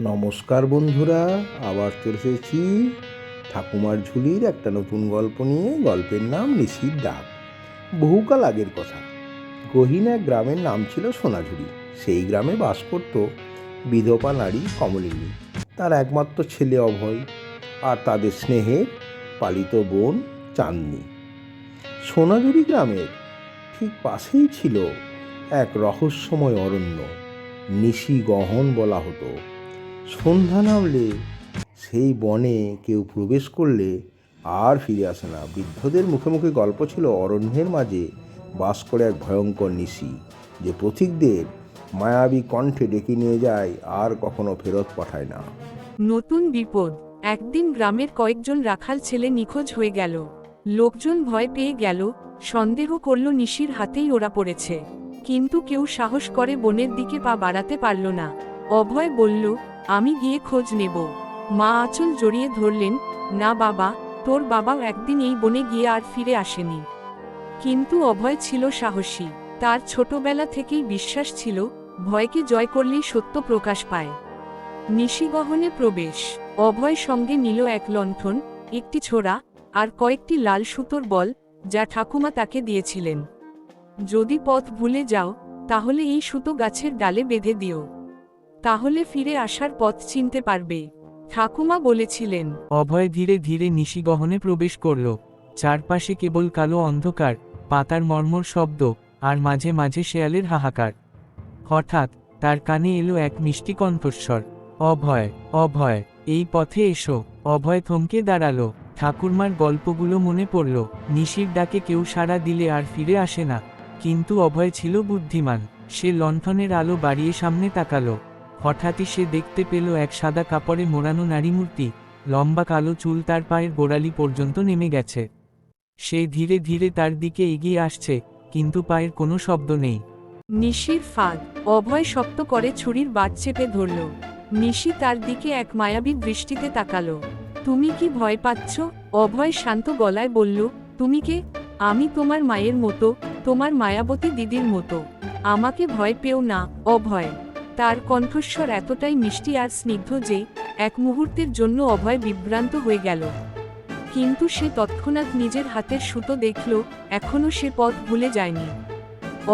নমস্কার বন্ধুরা, আবার চলে এসেছি ঠাকুমার ঝুলির একটা নতুন গল্প নিয়ে। গল্পের নাম নিশির ডাক। বহুকাল আগের কথা। গহীন এক গ্রামের নাম ছিল সোনাঝুরি। সেই গ্রামে বাস করত বিধবা নারী কমলিনী। তার একমাত্র ছেলে অভয় আর তাদের স্নেহের পালিত বোন চাঁদনি। সোনাঝুরি গ্রামের ঠিক পাশেই ছিল এক রহস্যময় অরণ্য। নিশি গহন বলা হতো। সন্ধ্যা নামলে সেই বনে কেউ প্রবেশ করলে আর ফিরে আসে না। বৃদ্ধদের মুখে মুখে গল্প ছিল অরণ্যের মাঝে বাস করে এক ভয়ঙ্কর নিশি, যে পথিকদের মায়াবী কণ্ঠে ডেকে নিয়ে যায় আর কখনো ফেরত পাঠায় না। নতুন বিপদ। একদিন গ্রামের কয়েকজন রাখাল ছেলে নিখোঁজ হয়ে গেল। লোকজন ভয় পেয়ে গেল, সন্দেহ করল নিশির হাতেই ওরা পড়েছে। কিন্তু কেউ সাহস করে বনের দিকে পা বাড়াতে পারল না। অভয় বলল আমি গিয়ে খোঁজ নেব। মা আঁচল জড়িয়ে ধরলেন, না বাবা, তোর বাবাও একদিন এই বনে গিয়ে আর ফিরে আসেনি। কিন্তু অভয় ছিল সাহসী। তার ছোটবেলা থেকেই বিশ্বাস ছিল, ভয়কে জয় করলেই সত্য প্রকাশ পায়। নিশিগহনে প্রবেশ। অভয় সঙ্গে নিল এক লণ্ঠন, একটি ছোড়া, আর কয়েকটি লাল সুতোর বল, যা ঠাকুমা তাকে দিয়েছিলেন। যদি পথ ভুলে যাও, তাহলে এই সুতো গাছের ডালে বেঁধে দিও। তাহলে ফিরে আসার পথ চিনতে পারবে। ঠাকুমা বলেছিলেন, অভয় ধীরে ধীরে নিশিগহনে প্রবেশ করল। চারপাশে কেবল কালো অন্ধকার, পাতার মর্মর শব্দ, আর মাঝে মাঝে শেয়ালের হাহাকার। হঠাৎ, তার কানে এলো এক মিষ্টি কণ্ঠস্বর। অভয় অভয়, এই পথে এসো। অভয় থমকে দাঁড়াল। ঠাকুরমার গল্পগুলো মনে পড়ল। নিশির ডাকে কেউ সাড়া দিলে আর ফিরে আসে না। কিন্তু অভয় ছিল বুদ্ধিমান। সে লণ্ঠনের আলো বাড়িয়ে সামনে তাকালো। হঠাৎই সে দেখতে পেল এক সাদা কাপড়ে মোড়ানো নারী মূর্তি। লম্বা কালো চুল তার পায়ের গোড়ালি পর্যন্ত নেমে গেছে। সে ধীরে ধীরে তার দিকে এগিয়ে আসছে, কিন্তু পায়ের কোনো শব্দ নেই। নিশির ফাঁদ, অভয় শক্ত করে ছুরির বাট চেপে ধরল। নিশি তার দিকে এক মায়াবী দৃষ্টিতে তাকালো। তুমি কি ভয় পাচ্ছ? অভয় শান্ত গলায় বলল, তুমি কে? আমি তোমার মায়ের মতো, তোমার মায়াবতী দিদির মতো। আমাকে ভয় পেও না, অভয়। তার কণ্ঠস্বর এতটাই মিষ্টি আর স্নিগ্ধ যে, এক মুহূর্তের জন্য অভয় বিভ্রান্ত হয়ে গেল। কিন্তু সে তৎক্ষণাৎ নিজের হাতের সুতো দেখল, এখনও সে পথ ভুলে যায়নি।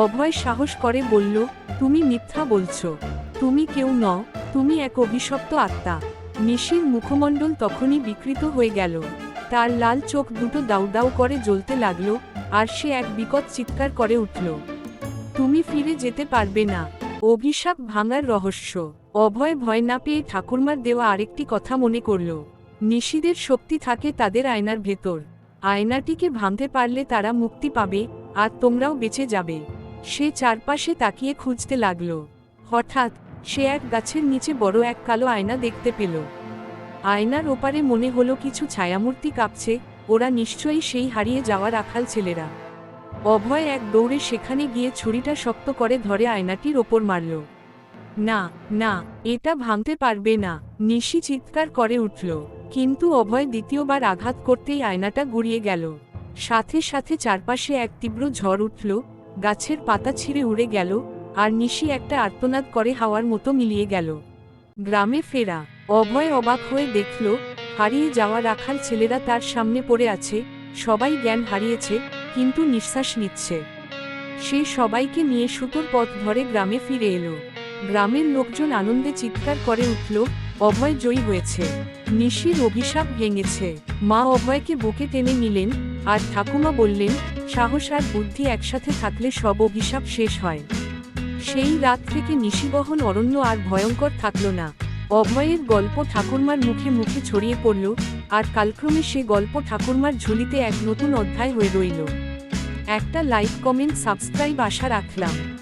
অভয় সাহস করে বলল, তুমি মিথ্যা বলছো। তুমি কেউ নও, তুমি এক অভিশপ্ত আত্মা। নিশির মুখমণ্ডল তখনই বিকৃত হয়ে গেল। তার লাল চোখ দুটো দাউ দাউ করে জ্বলতে লাগল, আর সে এক বিকট চিৎকার করে উঠল, তুমি ফিরে যেতে পারবে না। অভিশাপ ভাঙার রহস্য। অভয় ভয় না পেয়ে ঠাকুরমার দেওয়া আরেকটি কথা মনে করল। নিশিদের শক্তি থাকে তাদের আয়নার ভেতর। আয়নাটিকে ভাঙতে পারলে তারা মুক্তি পাবে, আর তোমরাও বেঁচে যাবে। সে চারপাশে তাকিয়ে খুঁজতে লাগল। হঠাৎ, সে এক গাছের নিচে বড় এক কালো আয়না দেখতে পেল। আয়নার ওপারে মনে হলো কিছু ছায়ামূর্তি কাঁপছে, ওরা নিশ্চয়ই সেই হারিয়ে যাওয়া রাখাল ছেলেরা। অভয় এক দৌড়ে সেখানে গিয়ে ছুরিটা শক্ত করে ধরে আয়নাটির ওপর মারল। না না, এটা ভাঙতে পারবে না, নিশি চিৎকার করে উঠল। কিন্তু অভয় দ্বিতীয়বার আঘাত করতেই আয়নাটা গুড়িয়ে গেল। সাথে সাথে চারপাশে এক তীব্র ঝড় উঠল, গাছের পাতা ছিঁড়ে উড়ে গেল, আর নিশি একটা আর্তনাদ করে হাওয়ার মতো মিলিয়ে গেল। গ্রামে ফেরা, অভয় অবাক হয়ে দেখল, হারিয়ে যাওয়া রাখাল ছেলেরা তার সামনে পড়ে আছে, সবাই জ্ঞান হারিয়েছে কিন্তু নিঃশ্বাস নিচ্ছে। সে সবাইকে নিয়ে সুতোর পথ ধরে গ্রামে ফিরে এলো। গ্রামের লোকজন আনন্দে চিৎকার করে উঠল, অভয় জয়ী হয়েছে। নিশির অভিশাপ ভেঙেছে। মা অভয়কে বুকে টেনে নিলেন, আর ঠাকুমা বললেন, সাহস আর বুদ্ধি একসাথে থাকলে সব অভিশাপ শেষ হয়। সেই রাত থেকে নিশিবহন অরণ্য আর ভয়ঙ্কর থাকল না। অভয়ের গল্প ঠাকুরমার মুখে মুখে ছড়িয়ে পড়ল, আর কালক্রমে সে গল্প ঠাকুরমার ঝুলিতে এক নতুন অধ্যায় হয়ে রইল। একটা লাইক, কমেন্ট, সাবস্ক্রাইব আশা রাখলাম।